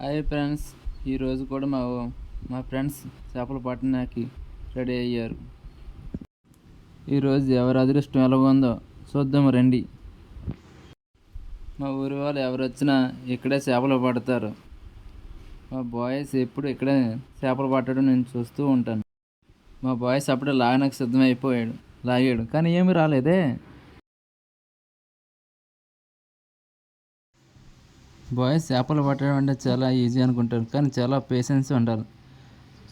Hi friends ఈరోజు కూడా మా మా ఫ్రెండ్స్ చేపలు పట్టడానికి రెడీ అయ్యారు. ఈరోజు ఎవరి అదృష్టం ఎలా ఉందో చూద్దాం రండి. మా ఊరి వాళ్ళు ఎవరు వచ్చినా ఇక్కడే చేపలు పడతారు. మా బాయ్స్ ఎప్పుడు ఇక్కడే చేపలు పట్టడం నేను చూస్తూ ఉంటాను. మా బాయ్స్ అప్పుడే లాగనకు సిద్ధమైపోయాడు లాగాడు కానీ ఏమీ రాలేదే? బాయ్స్ చేపలు పట్టడం అంటే చాలా ఈజీ అనుకుంటారు కానీ చాలా పేషెన్స్ ఉండాలి.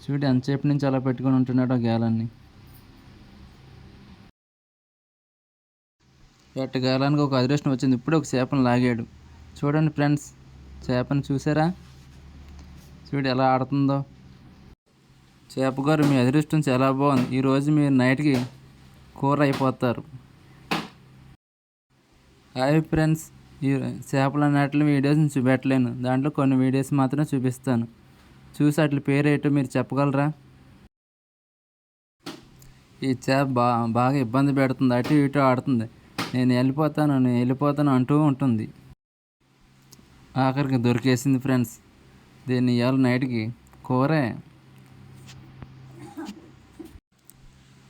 చూడు ఎంతసేపు నుంచి అలా పెట్టుకొని ఉంటున్నాడు ఆ ఎట్ట ఎట్టగాలానికి ఒక అదృష్టం వచ్చింది. ఇప్పుడు ఒక చేపను లాగాడు. చూడండి ఫ్రెండ్స్ చేపను చూసారా? చూడు ఎలా ఆడుతుందో. చేపగారు మీ అదృష్టం చాలా బాగుంది. ఈరోజు మీరు నైట్కి కూర అయిపోతారు. Hi friends. చేపలు నాటిన వీడియోస్ చూపెట్టలేను. దాంట్లో కొన్ని వీడియోస్ మాత్రం చూపిస్తాను. చూసి అట్ల పేరు ఏంటో మీరు చెప్పగలరా? ఈ చేప బా బాగా ఇబ్బంది పెడుతుంది. అటు ఇటు ఆడుతుంది. నేను వెళ్ళిపోతాను నేను వెళ్ళిపోతాను అంటూ ఉంటుంది. ఆఖరికి దొరికేసింది ఫ్రెండ్స్. దీన్ని ఇవాళ నైట్కి కూరే.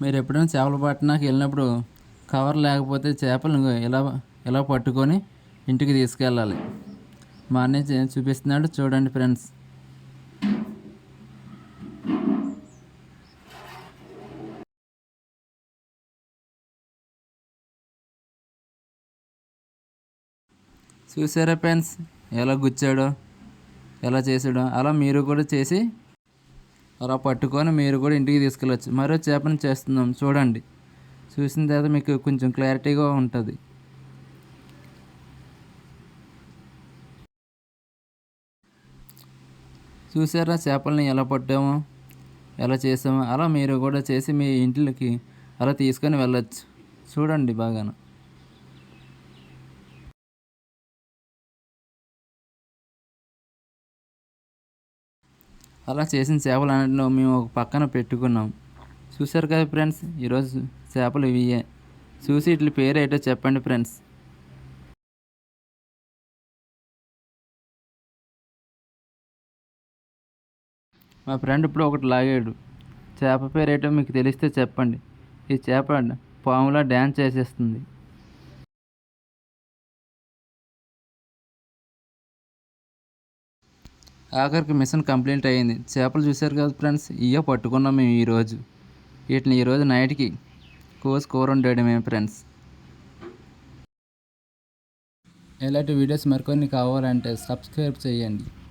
మీరు ఎప్పుడైనా చేపలు పట్టడానికి వెళ్ళినప్పుడు కవర్ లేకపోతే చేపలు ఇలా ఇలా పట్టుకొని ఇంటికి తీసుకెళ్ళాలి. మా అన్నయ్య చూపిస్తున్నాడు. చూడండి ఫ్రెండ్స్. చూసారా ఫ్రెండ్స్? ఎలా గుచ్చాడో ఎలా చేసాడో అలా మీరు కూడా చేసి అలా పట్టుకొని మీరు కూడా ఇంటికి తీసుకెళ్ళచ్చు. మరో చేపను చేస్తున్నాం. చూడండి. చూసిన తర్వాత మీకు కొంచెం క్లారిటీగా ఉంటుంది. చూసారా చేపల్ని ఎలా పట్టామో? ఎలా చేసామో అలా మీరు కూడా చేసి మీ ఇంట్లోకి అలా తీసుకొని వెళ్ళచ్చు. చూడండి బాగాను. అలా చేసిన చేపలు అన్నింటిలో మేము ఒక పక్కన పెట్టుకున్నాం. చూసారు కదా ఫ్రెండ్స్? ఈరోజు చేపలు ఇవియే చూసి ఇట్ల పేరు ఏంటో చెప్పండి ఫ్రెండ్స్. మా ఫ్రెండ్ ఇప్పుడు ఒకటి లాగాడు. చేప పేరు మీకు తెలిస్తే చెప్పండి. ఈ చేప పాములా డ్యాన్స్ చేసేస్తుంది. ఆఖరికి మిషన్ కంప్లీట్ అయ్యింది. చేపలు చూశారు కదా ఫ్రెండ్స్? ఇయ్యో పట్టుకున్నాం మేము ఈరోజు వీటిని ఈరోజు నైట్కి కోసి కూర మేము ఫ్రెండ్స్. ఇలాంటి వీడియోస్ మరికొన్ని కావాలంటే సబ్స్క్రైబ్ చేయండి.